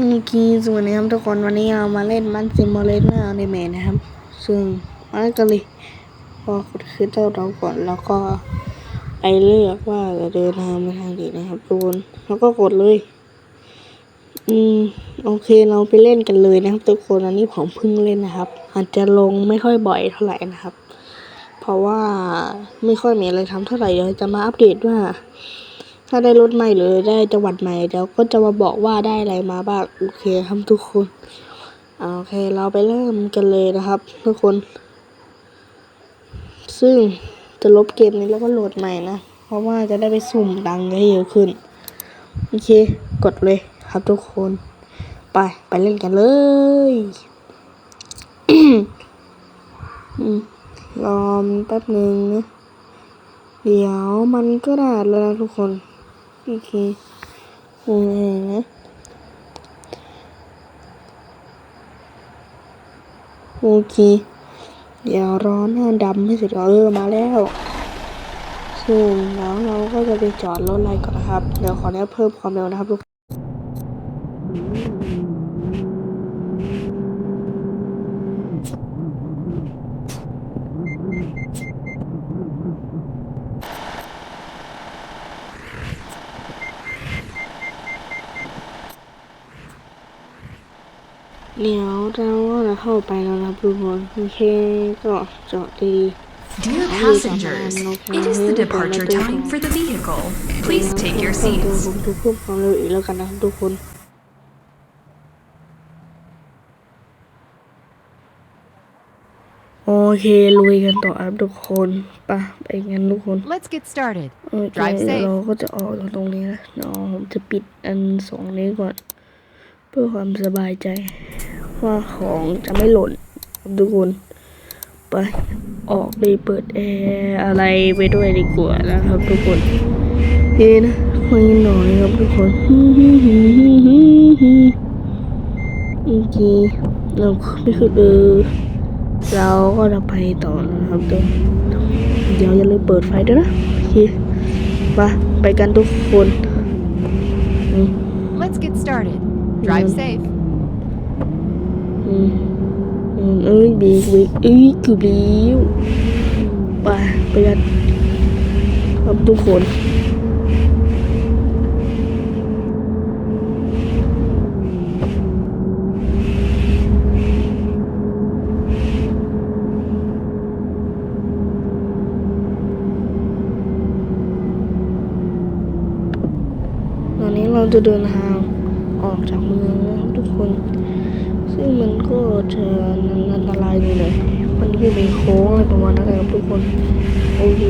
โอเคสวัสดีครับทุกคนวันนี้เรามาเล่นมันซิมเลเตอร์ในเมนนะครับ ซึ่งมากันเลยพอกดคือเจ้าเราก่อนแล้วก็ไปเลือกว่าจะเดินทางไปทางไหนนะครับทุกคนแล้วก็กดเลย อืมโอเคเราไปเล่นกันเลยนะครับ ทุกคนอันนี้ผมเพิ่งเล่นนะครับ อาจจะลงไม่ค่อยบ่อยเท่าไหร่นะครับ เพราะว่าไม่ค่อยมีอะไรทำเท่าไหร่เดี๋ยวจะมาอัปเดตว่า ถ้าได้รถใหม่หรือได้จังหวัดใหม่เดี๋ยวก็จะมาบอกว่าได้อะไรมาบ้างโอเคครับทุกคนโอเคเราไปเริ่มกันเลยนะครับ ทุกคน ซึ่งจะลบเกมนี้แล้วก็โหลดใหม่นะ เพราะว่าจะได้ไปสุ่มดังได้เยอะขึ้น โอเค กดเลยครับทุกคน ไปไปเล่นกันเลยอืมรอแป๊บหนึ่งนะเดี๋ยวมันก็ได้แล้วนะทุกคน โอเคโอเคนะโอเค เดี๋ยวร้อหน้าดำให้เสร็จก่อนเออมาแล้วซึ่งแล้วเราก็จะไปจอดรถอะไรก่อนนะครับ เดี๋ยวขอเนี้ยเพิ่มความเร็วนะครับทุก เดี๋ยวเราก็จะเข้าไปแล้วนะครับทุกคนโอเคก็จอดดี Dear passengers, it is the departure time for the vehicle. Please take your เดี๋ยว seats. ผมจะเพิ่มความเร็วอีกแล้วกันนะครับทุกคนโอเคลุยกันต่อครับทุกคนไปะไปกันทุกคน Let's get started. โอเค Drive safe เราก็จะออกจากตรงนี้นะเนาะผมจะปิดอันสองนี้ก่อนเพื่อความสบายใจ ว่าของจะไม่หล่นทุกคนไปออกเลยเปิดแอร์อะไรไปด้วยดีกว่านะครับทุกคนเฮ้นะไม่หน่อยครับทุกคนโอเคเราไม่คือเออเราก็จะไปต่อนะครับทุกเดี๋ยวอย่าลืมเปิดไฟด้วยนะโอเคมาไปกันทุกคน Let's get started. Drive safe. เอ้ยเบรกเบรกเอ้ยเกือบแล้วไปไปกันครับทุกคนตอนนี้เราจะเดินทาง ออกจากเมืองนะครับทุกคน ซึ่งมันก็จะอันตรายนิดหน่อยมันคือเป็นโค้งอะไรประมาณนั้นนะครับทุกคน โอเค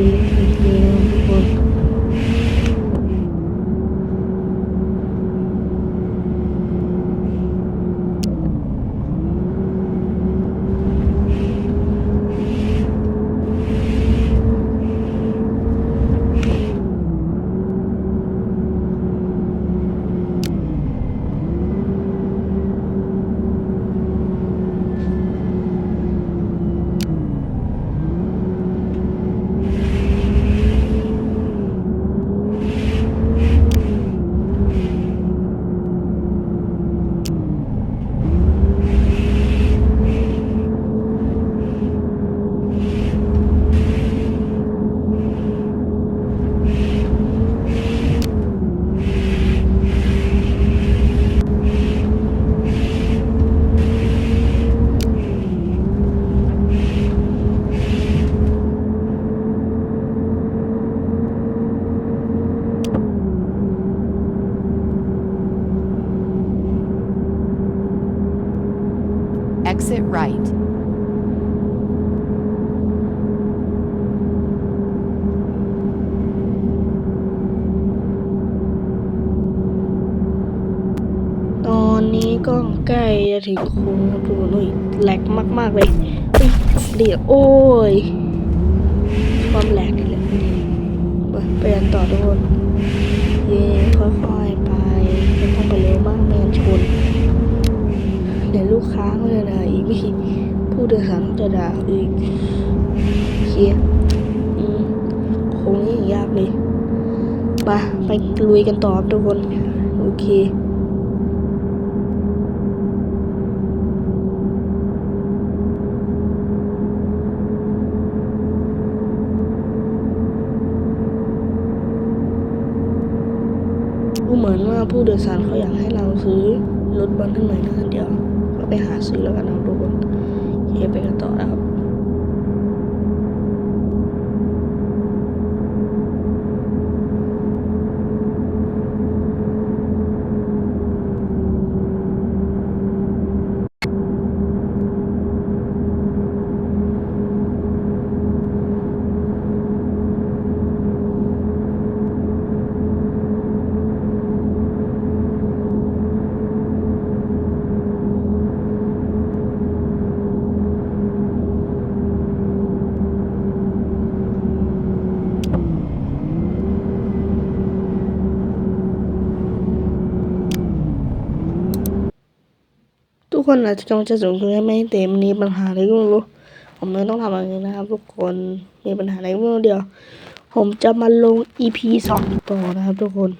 Exit right. ตอนนี้ก็ใกล้จะถึงโค้งครับทุกคนอุ้ยแหลกมากๆเลยเดี๋ยวโอ้ยความแหลกนี่แหละไปไปกันต่อทุกคนเย่ค่อยๆไปไม่ต้องไปเร็วมากไม่งั้นชน เดี๋ยวลูกค้าก็จะด่าอีกไม่ผู้โดยสารก็จะด่าอีกเคียคงนี่ยากเลยปะไปลุยกันต่อทุกคน โอเคเหมือนว่าผู้โดยสารเขาอยากให้เราซื้อ รถบัสขึ้นใหม่นะเดี๋ยวเราไปหาซื้อแล้วกันนะครับทุกคนเคไปกันต่อนะครับ ทุกคนอาจจะจงจะสูงคือไม่เต็มมีปัญหาอะไรก็ไม่รู้ ผมเลยต้องทำอย่างนี้นะครับ ทุกคนมีปัญหาอะไรก็ไม่รู้เดี๋ยว ผมจะมาลง EP สองต่อนะครับ ทุกคน